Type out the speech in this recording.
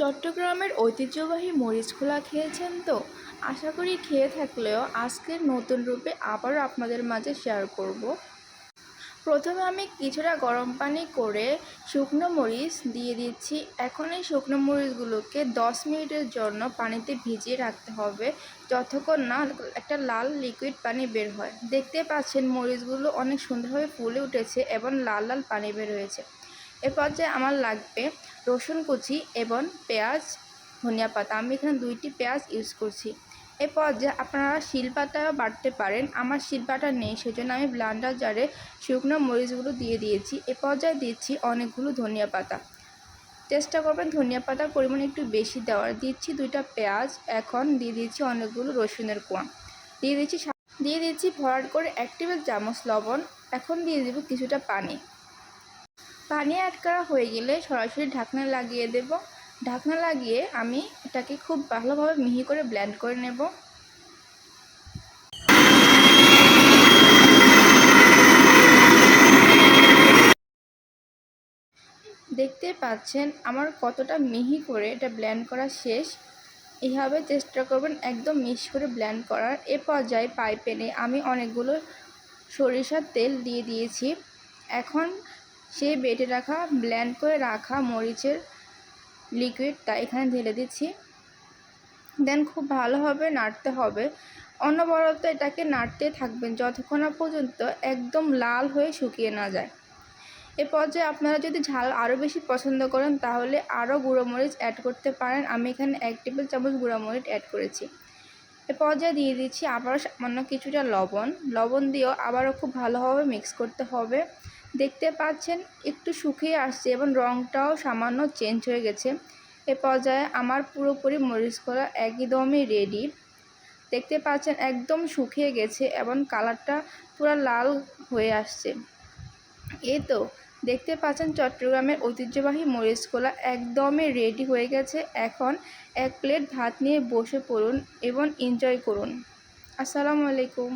চট্টগ্রামের ঐতিহ্যবাহী মরিচ খোলা খেয়েছেন তো? আশা করি খেয়ে থাকলেও আজকের নতুন রূপে আবারও আপনাদের মাঝে শেয়ার করব। প্রথমে আমি কিছুটা গরম পানি করে শুকনো মরিচ দিয়ে দিচ্ছি। এখন এই শুকনো মরিচগুলোকে দশ মিনিটের জন্য পানিতে ভিজিয়ে রাখতে হবে যতক্ষণ না একটা লাল লিকুইড পানি বের হয়। দেখতে পাচ্ছেন মরিচগুলো অনেক সুন্দরভাবে ফুলে উঠেছে এবং লাল লাল পানি বের হয়েছে। এ পর্যায়ে আমার লাগবে রসুন কুচি এবং পেঁয়াজ, ধনিয়া পাতা। আমি এখানে দুইটি পেঁয়াজ ইউজ করছি। এ পর্যায়ে আপনারা শিলপাতাও বাটতে পারেন, আমার শিলপাটা নেই, সেজন্য আমি ব্লান্ডার জারে শুকনো মরিচগুলো দিয়ে দিয়েছি। এ পর্যায়ে দিচ্ছি অনেকগুলো ধনিয়া পাতা। চেষ্টা করবেন ধনিয়া পাতার পরিমাণ একটু বেশি দেওয়ার। দিচ্ছি দুইটা পেঁয়াজ, এখন দিয়ে দিচ্ছি অনেকগুলো রসুনের কোয়া। দিয়ে দিচ্ছি দিয়ে দিচ্ছি ভরাট করে এক টেবিল চামচ লবণ, এখন দিয়ে দেবো কিছুটা পানি। পানি অ্যাড করা হয়ে গেলে সরাসরি ঢাকনা লাগিয়ে দেব। ঢাকনা লাগিয়ে আমি এটাকে খুব ভালোভাবে মিহি করে ব্ল্যান্ড করে নেব। দেখতে পাচ্ছেন আমার কতটা মিহি করে এটা ব্ল্যান্ড করা শেষ। এইভাবে চেষ্টা করবেন একদম মিশ করে ব্ল্যান্ড করার। এ পর্যায়ে পাইপেনে আমি অনেকগুলো সরিষার তেল দিয়ে দিয়েছি। এখন সেই বেটে রাখা ব্ল্যান্ড করে রাখা মরিচের লিকুইডটা এখানে ঢেলে দিচ্ছি। দেন খুব ভালোভাবে নাড়তে হবে। অনবরত এটাকে নাড়তে থাকবেন যতক্ষণ পর্যন্ত একদম লাল হয়ে শুকিয়ে না যায়। এ পর্যায়ে আপনারা যদি ঝাল আরও বেশি পছন্দ করেন, তাহলে আরও গুঁড়ো মরিচ অ্যাড করতে পারেন। আমি এখানে এক টেবিল চামচ গুঁড়ো মরিচ অ্যাড করেছি। এ পর্যায়ে দিয়ে দিচ্ছি আবারও সামান্য কিছুটা লবণ। লবণ দিয়েও আবারও খুব ভালোভাবে মিক্স করতে হবে। দেখতে পাচ্ছেন, একটু শুকিয়ে আসছে এবং রঙটাও সামান্য চেঞ্জ হয়ে গেছে। এ পর্যায়ে আমার পুরোপুরি মরিচ করা একদমই রেডি দেখতে পাচ্ছেন, একদম শুকিয়ে গেছে এবং কালারটা পুরো লাল হয়ে আসছে। এই তো, দেখতে পাচ্ছেন, চট্টগ্রামের ঐতিহ্যবাহী মরিচ কলা একদমই রেডি হয়ে গেছে। এখন এক প্লেট ভাত নিয়ে বসে পড়ুন এবং এনজয় করুন। আসসালামু আলাইকুম।